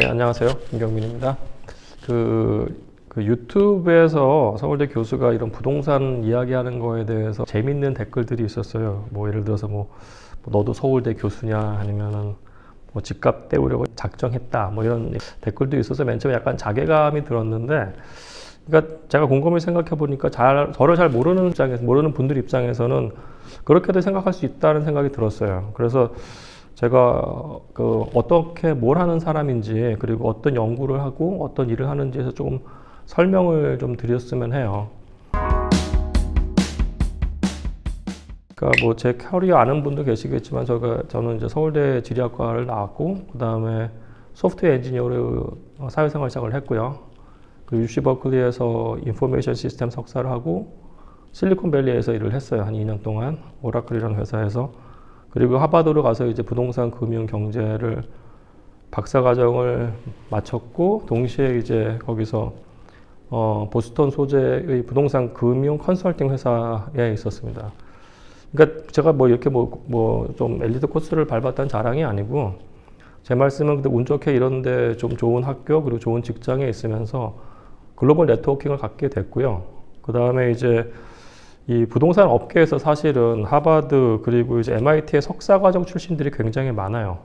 예, 안녕하세요. 김경민입니다. 그, 그 유튜브에서 서울대 교수가 이런 부동산 이야기하는 거에 대해서 재밌는 댓글들이 있었어요. 뭐 예를 들어서 뭐, 뭐 너도 서울대 교수냐 아니면은 뭐 집값 때우려고 작정했다 뭐 이런 댓글도 있어서 맨 처음에 약간 자괴감이 들었는데 그러니까 제가 곰곰이 생각해 보니까 잘 저를 잘 모르는 입장에서 모르는 분들 입장에서는 그렇게도 생각할 수 있다는 생각이 들었어요. 그래서 제가 그 어떻게 뭘 하는 사람인지 그리고 어떤 연구를 하고 어떤 일을 하는지에서 조금 설명을 좀 드렸으면 해요. 그러니까 뭐 제 커리어 아는 분도 계시겠지만 제가 저는 이제 서울대 지리학과를 나왔고 그 다음에 소프트웨어 엔지니어로 사회생활 시작을 했고요. 그 UC 버클리에서 인포메이션 시스템 석사를 하고 실리콘밸리에서 일을 했어요. 한 2년 동안 오라클이라는 회사에서 그리고 하버드로 가서 이제 부동산 금융 경제를 박사 과정을 마쳤고 동시에 이제 거기서 어, 보스턴 소재의 부동산 금융 컨설팅 회사에 있었습니다. 그러니까 제가 뭐 이렇게 뭐 뭐 좀 엘리트 코스를 밟았다는 자랑이 아니고 제 말씀은 근데 운 좋게 이런데 좀 좋은 학교 그리고 좋은 직장에 있으면서 글로벌 네트워킹을 갖게 됐고요. 그 다음에 이제 이 부동산 업계에서 사실은 하버드 그리고 이제 MIT의 석사 과정 출신들이 굉장히 많아요.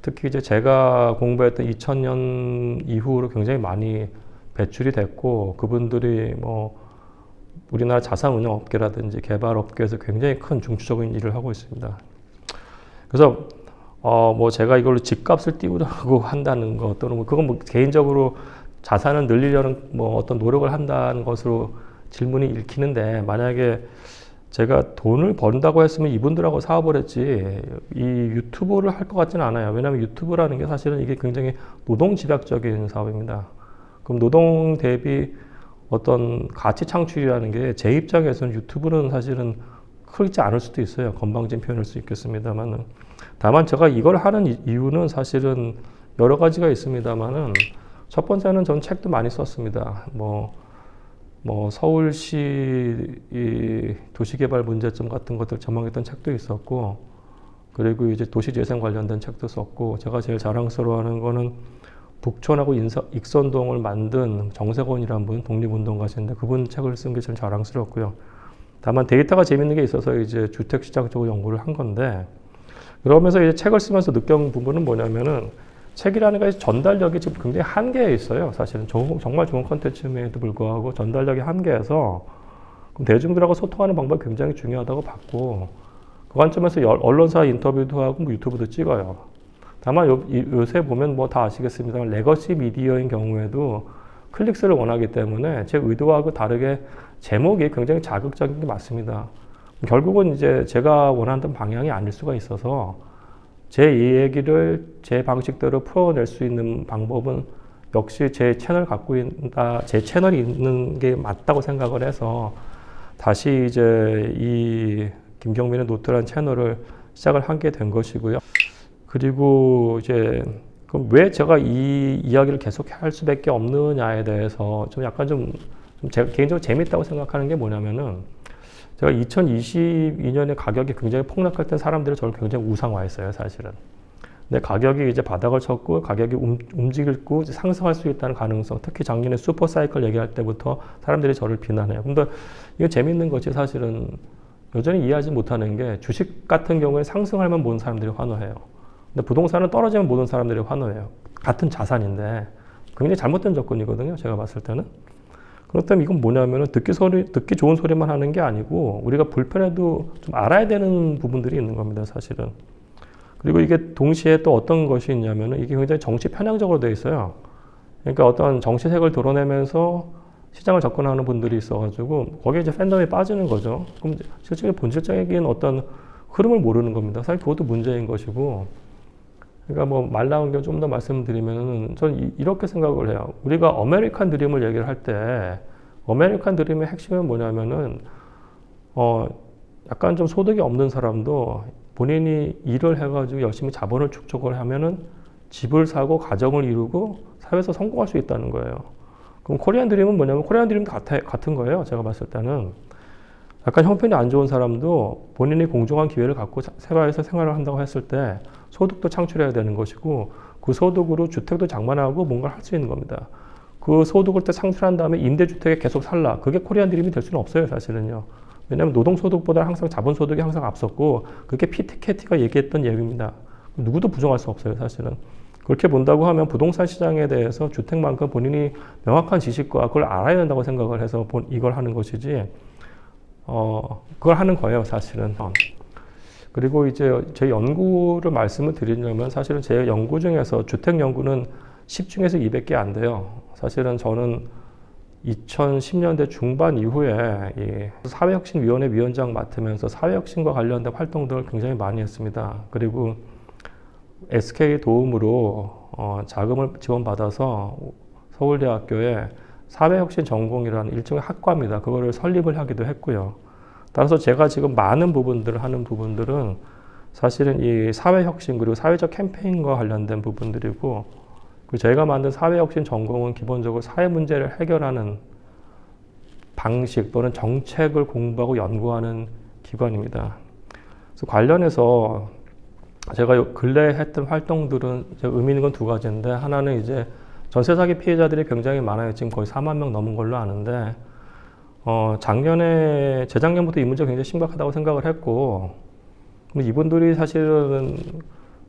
특히 이제 제가 공부했던 2000년 이후로 굉장히 많이 배출이 됐고 그분들이 뭐 우리나라 자산 운영 업계라든지 개발 업계에서 굉장히 큰 중추적인 일을 하고 있습니다. 그래서 어 뭐 제가 이걸로 집값을 띄우려고 한다는 것 또는 뭐 그건 뭐 개인적으로 자산을 늘리려는 뭐 어떤 노력을 한다는 것으로 질문이 읽히는데 만약에 제가 돈을 번다고 했으면 이분들하고 사업을 했지 이 유튜브를 할 것 같지는 않아요. 왜냐하면 유튜브라는 게 사실은 이게 굉장히 노동 집약적인 사업입니다. 그럼 노동 대비 어떤 가치 창출이라는 게 제 입장에서는 유튜브는 사실은 크지 않을 수도 있어요. 건방진 표현일 수 있겠습니다만은 다만 제가 이걸 하는 이- 이유는 사실은 여러 가지가 있습니다만은 첫 번째는 전 책도 많이 썼습니다. 뭐, 뭐 서울시 이 도시개발 문제점 같은 것들 전망했던 책도 있었고 그리고 이제 도시재생 관련된 책도 썼고 제가 제일 자랑스러워하는 거는 북촌하고 인사, 익선동을 만든 정세곤이라는 분 독립운동가신데 그분 책을 쓴 게 제일 자랑스럽고요. 다만 데이터가 재밌는 게 있어서 이제 주택 시장 쪽 연구를 한 건데 그러면서 이제 책을 쓰면서 느껴본 부분은 뭐냐면은 책이라는 것이 전달력이 지금 굉장히 한계에 있어요. 사실은 조- 정말 좋은 컨텐츠임에도 불구하고 전달력이 한계에서 대중들하고 소통하는 방법이 굉장히 중요하다고 봤고 그 관점에서 여- 언론사 인터뷰도 하고 뭐 유튜브도 찍어요. 다만 요, 이- 요새 보면 뭐 다 아시겠습니다만 레거시 미디어인 경우에도 클릭수를 원하기 때문에 제 의도하고 다르게 제목이 굉장히 자극적인 게 맞습니다. 결국은 이제 제가 원하는 방향이 아닐 수가 있어서 제 얘기를 제 방식대로 풀어낼 수 있는 방법은 역시 제 채널 갖고 있다, 제 채널이 있는 게 맞다고 생각을 해서 다시 이제 이 김경민의 노트라는 채널을 시작을 하게 된 것이고요. 그리고 이제 그럼 왜 제가 이 이야기를 계속 할 수밖에 없느냐에 대해서 좀 약간 좀, 좀 제가 개인적으로 재밌다고 생각하는 게 뭐냐면은 제가 2022년에 가격이 굉장히 폭락할 때 사람들이 저를 굉장히 우상화했어요, 사실은. 근데 가격이 이제 바닥을 쳤고 가격이 움, 움직이고 상승할 수 있다는 가능성, 특히 작년에 슈퍼 사이클 얘기할 때부터 사람들이 저를 비난해요. 근데 이거 재밌는 것이 사실은 여전히 이해하지 못하는 게 주식 같은 경우에 상승하면 모든 사람들이 환호해요. 근데 부동산은 떨어지면 모든 사람들이 환호해요. 같은 자산인데 굉장히 잘못된 접근이거든요. 제가 봤을 때는. 그렇다면 이건 뭐냐면은 듣기 소리, 듣기 좋은 소리만 하는 게 아니고 우리가 불편해도 좀 알아야 되는 부분들이 있는 겁니다. 사실은. 그리고 이게 동시에 또 어떤 것이 있냐면은 이게 굉장히 정치 편향적으로 되어 있어요. 그러니까 어떤 정치색을 드러내면서 시장을 접근하는 분들이 있어가지고 거기에 이제 팬덤이 빠지는 거죠. 그럼 실제 본질적인 어떤 흐름을 모르는 겁니다. 사실 그것도 문제인 것이고. 그러니까 뭐 말 나온 게 좀 더 말씀드리면은 저는 이- 이렇게 생각을 해요. 우리가 어메리칸 드림을 얘기를 할 때 어메리칸 드림의 핵심은 뭐냐면은 어 약간 좀 소득이 없는 사람도 본인이 일을 해가지고 열심히 자본을 축적을 하면은 집을 사고 가정을 이루고 사회에서 성공할 수 있다는 거예요. 그럼 코리안 드림은 뭐냐면 코리안 드림도 같아, 같은 거예요. 제가 봤을 때는 약간 형편이 안 좋은 사람도 본인이 공정한 기회를 갖고 자- 세가에서 생활을 한다고 했을 때 소득도 창출해야 되는 것이고 그 소득으로 주택도 장만하고 뭔가를 할 수 있는 겁니다. 그 소득을 또 창출한 다음에 임대주택에 계속 살라. 그게 코리안 드림이 될 수는 없어요, 사실은요. 왜냐하면 노동소득보다 항상 자본소득이 항상 앞섰고 그게 피테케티가 얘기했던 얘기입니다. 누구도 부정할 수 없어요, 사실은. 그렇게 본다고 하면 부동산 시장에 대해서 주택만큼 본인이 명확한 지식과 그걸 알아야 된다고 생각을 해서 본- 이걸 하는 것이지, 어, 그걸 하는 거예요, 사실은. 어. 그리고 이제 제 연구를 말씀을 드리려면 사실은 제 연구 중에서 주택 연구는 10중에서 200개 안 돼요. 사실은 저는 2010년대 중반 이후에 이 사회혁신위원회 위원장 맡으면서 사회혁신과 관련된 활동들을 굉장히 많이 했습니다. 그리고 SK 도움으로 어, 자금을 지원받아서 서울대학교에 사회혁신 전공이라는 일종의 학과입니다. 그거를 설립을 하기도 했고요. 따라서 제가 지금 많은 부분들을 하는 부분들은 사실은 이 사회혁신 그리고 사회적 캠페인과 관련된 부분들이고 그 저희가 만든 사회혁신 전공은 기본적으로 사회 문제를 해결하는 방식 또는 정책을 공부하고 연구하는 기관입니다. 그래서 관련해서 제가 요 근래에 했던 활동들은 의미 있는 건 두 가지인데 하나는 이제 전세 사기 피해자들이 굉장히 많아요. 지금 거의 4만 명 넘은 걸로 아는데 어, 작년에 재작년부터 이 문제가 굉장히 심각하다고 생각을 했고 이분들이 사실은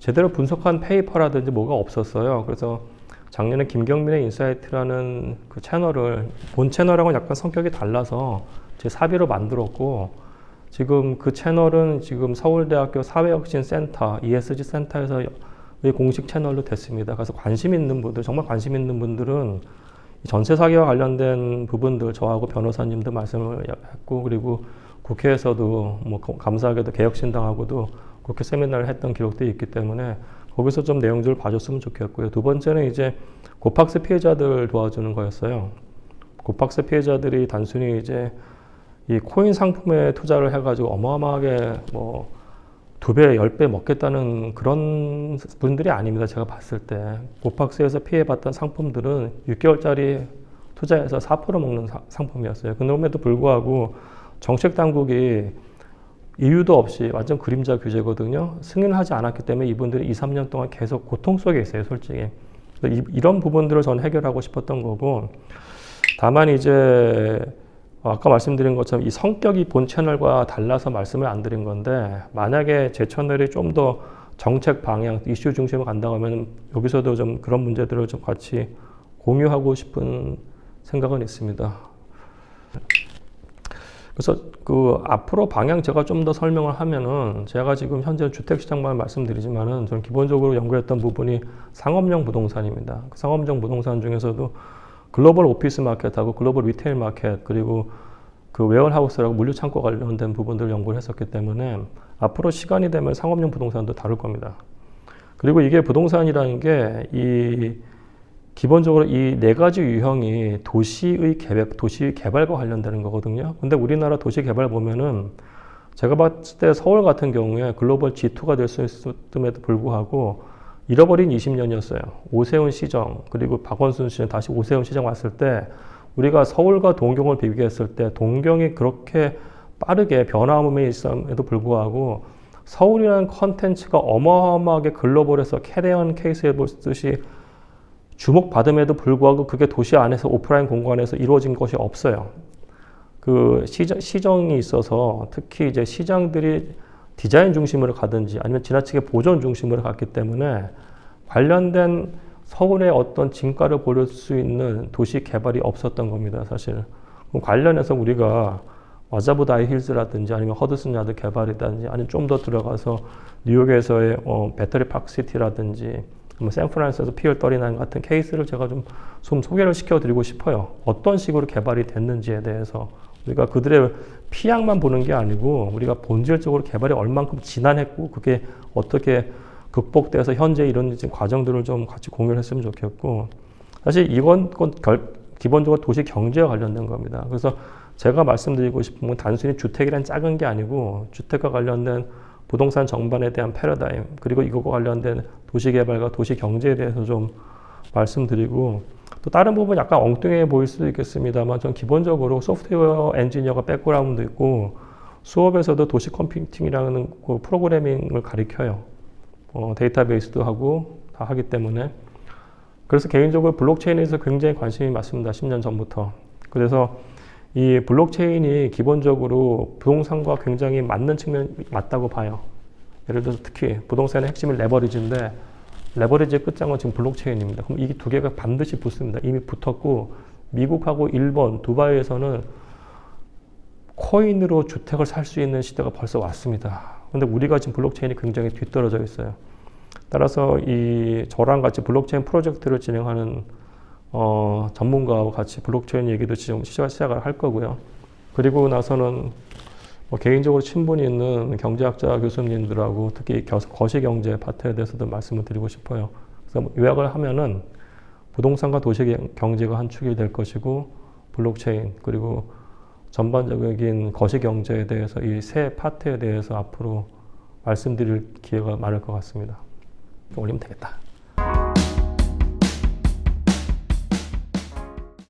제대로 분석한 페이퍼라든지 뭐가 없었어요. 그래서 작년에 김경민의 인사이트라는 그 채널을 본 채널하고는 약간 성격이 달라서 제 사비로 만들었고 지금 그 채널은 지금 서울대학교 사회혁신센터 ESG 센터에서 의 공식 채널로 됐습니다. 그래서 관심 있는 분들 정말 관심 있는 분들은 이 전세 사기와 관련된 부분들 저하고 변호사님도 말씀을 했고 그리고 국회에서도 뭐 감사하게도 개혁신당하고도 국회 세미나를 했던 기록들이 있기 때문에 거기서 좀 내용들을 봐줬으면 좋겠고요. 두 번째는 이제 고팍스 피해자들 도와주는 거였어요. 고팍스 피해자들이 단순히 이제 이 코인 상품에 투자를 해가지고 어마어마하게 뭐 두 배, 열 배 먹겠다는 그런 분들이 아닙니다. 제가 봤을 때. 고팍스에서 피해봤던 상품들은 6개월짜리 투자해서 4% 먹는 사- 상품이었어요. 그럼에도 불구하고 정책 당국이 이유도 없이 완전 그림자 규제거든요. 승인을 하지 않았기 때문에 이분들이 2, 3년 동안 계속 고통 속에 있어요, 솔직히. 이, 이런 부분들을 저는 해결하고 싶었던 거고, 다만 이제 어, 아까 말씀드린 것처럼 이 성격이 본 채널과 달라서 말씀을 안 드린 건데 만약에 제 채널이 좀 더 정책 방향, 이슈 중심으로 간다고 하면 여기서도 좀 그런 문제들을 좀 같이 공유하고 싶은 생각은 있습니다. 그래서 그 앞으로 방향 제가 좀 더 설명을 하면은 제가 지금 현재 주택 시장만 말씀드리지만은 저는 기본적으로 연구했던 부분이 상업용 부동산입니다. 그 상업용 부동산 중에서도 글로벌 오피스 마켓하고 글로벌 리테일 마켓 그리고 그 웨어하우스라고 물류 창고 관련된 부분들을 연구를 했었기 때문에 앞으로 시간이 되면 상업용 부동산도 다룰 겁니다. 그리고 이게 부동산이라는 게 이 기본적으로 이 네 가지 유형이 도시의 계획, 도시 개발과 관련되는 거거든요. 근데 우리나라 도시 개발 보면은 제가 봤을 때 서울 같은 경우에 글로벌 G2가 될 수 있음에도 불구하고 잃어버린 20년이었어요. 오세훈 시정 그리고 박원순 시정 다시 오세훈 시정 왔을 때 우리가 서울과 동경을 비교했을 때 동경이 그렇게 빠르게 변화함에 있음에도 불구하고 서울이라는 컨텐츠가 어마어마하게 글로벌에서 캐대언 케이스에 보듯이 주목받음에도 불구하고 그게 도시 안에서 오프라인 공간에서 이루어진 것이 없어요. 그 시정, 시정이 있어서 특히 이제 시장들이 디자인 중심으로 가든지 아니면 지나치게 보존 중심으로 갔기 때문에 관련된 서울의 어떤 진가를 보일 수 있는 도시 개발이 없었던 겁니다, 사실. 관련해서 우리가 와자브 다이 힐즈라든지 아니면 허드슨 야드 개발이라든지 아니면 좀 더 들어가서 뉴욕에서의 어, 배터리 파크 시티라든지 뭐 샌프란시스코에서 피얼 39 같은 케이스를 제가 좀, 좀 소개를 시켜드리고 싶어요. 어떤 식으로 개발이 됐는지에 대해서 우리가 그들의 피양만 보는 게 아니고 우리가 본질적으로 개발이 얼만큼 지난했고 그게 어떻게 극복돼서 현재 이런 과정들을 좀 같이 공유를 했으면 좋겠고 사실 이건 건 결, 기본적으로 도시 경제와 관련된 겁니다. 그래서 제가 말씀드리고 싶은 건 단순히 주택이란 작은 게 아니고 주택과 관련된 부동산 정반에 대한 패러다임 그리고 이것과 관련된 도시 개발과 도시 경제에 대해서 좀 말씀드리고 또 다른 부분 약간 엉뚱해 보일 수도 있겠습니다만 전 기본적으로 소프트웨어 엔지니어가 백그라운드 있고 수업에서도 도시 컴퓨팅이라는 그 프로그래밍을 가리켜요. 어, 데이터베이스도 하고 다 하기 때문에 그래서 개인적으로 블록체인에서 굉장히 관심이 많습니다. 10년 전부터. 그래서 이 블록체인이 기본적으로 부동산과 굉장히 맞는 측면이 맞다고 봐요. 예를 들어서 특히 부동산의 핵심은 레버리지인데 레버리지의 끝장은 지금 블록체인입니다. 그럼 이두 개가 반드시 붙습니다. 이미 붙었고 미국하고 일본, 두바이에서는 코인으로 주택을 살 수 있는 시대가 벌써 왔습니다. 근데 우리가 지금 블록체인이 굉장히 뒤떨어져 있어요. 따라서 이 저랑 같이 블록체인 프로젝트를 진행하는 어, 전문가와 같이 블록체인 얘기도 지금 시작, 시작을 할 거고요. 그리고 나서는 뭐 개인적으로 친분이 있는 경제학자 교수님들하고 특히 겨- 거시경제 파트에 대해서도 말씀을 드리고 싶어요. 그래서 뭐 요약을 하면은 부동산과 도시경제가 한 축이 될 것이고 블록체인 그리고 전반적인 거시경제에 대해서 이 세 파트에 대해서 앞으로 말씀드릴 기회가 많을 것 같습니다. 올리면 되겠다.